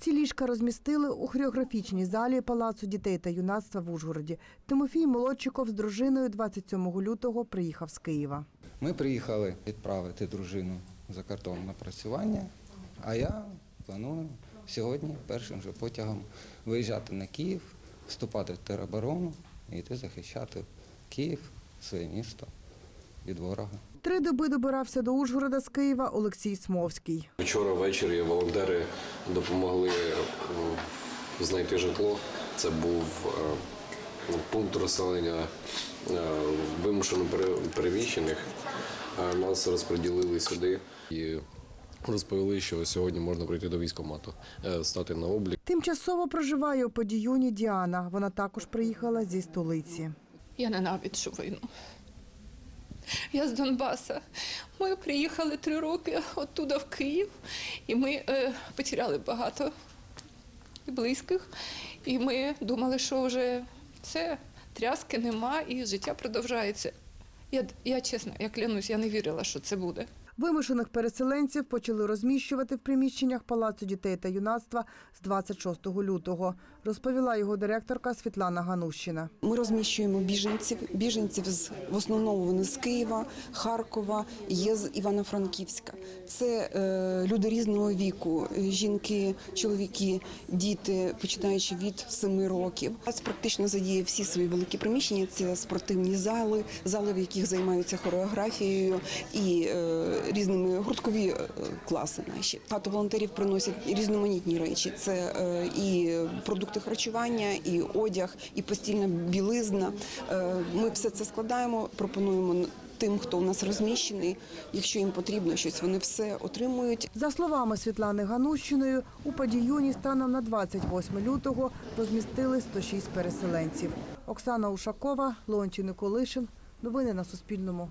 Ці ліжка розмістили у хореографічній залі Палацу дітей та юнацтва в Ужгороді. Тимофій Молодчиков з дружиною 27 лютого приїхав з Києва. Ми приїхали відправити дружину за кордон на працювання, а я планую сьогодні першим же потягом виїжджати на Київ, вступати в тероборону і йти захищати Київ, своє місто від ворога. Три доби добирався до Ужгорода з Києва Олексій Смовський. Вчора ввечері волонтери допомогли е, знайти житло. Це був е, пункт розселення е, вимушено пере- переміщених. Нас розподілили сюди і розповіли, що сьогодні можна прийти до військкомату, е, стати на облік. Тимчасово проживає у Подіюні Діана. Вона також приїхала зі столиці. Я ненавиджу війну. Я з Донбаса. Ми приїхали три роки оттуда в Київ, і ми е, потеряли багато близьких. І ми думали, що вже все, тряски нема і життя продовжається. Я, я чесно, я клянусь, я не вірила, що це буде. Вимушених переселенців почали розміщувати в приміщеннях Палацу дітей та юнацтва з 26 лютого, розповіла його директорка Світлана Ганущина. Ми розміщуємо біженців. Біженців з в основному вони з Києва, Харкова, є з Івано-Франківська. Це е, люди різного віку: е, жінки, чоловіки, діти, починаючи від 7 років. Нас практично задіє всі свої великі приміщення. Це спортивні зали, зали, в яких займаються хореографією і е, різними гурткові е, класи. Наші багато волонтерів приносять різноманітні речі. Це е, і продукти харчування, і одяг, і постільна білизна. Е, Ми все це складаємо, пропонуємо тим, хто у нас розміщений. Якщо їм потрібно щось, вони все отримують. За словами Світлани Ганущиної, у Подіюні станом на 28 лютого розмістили 106 переселенців. Оксана Ушакова, Леонтій Николишин. Новини на Суспільному.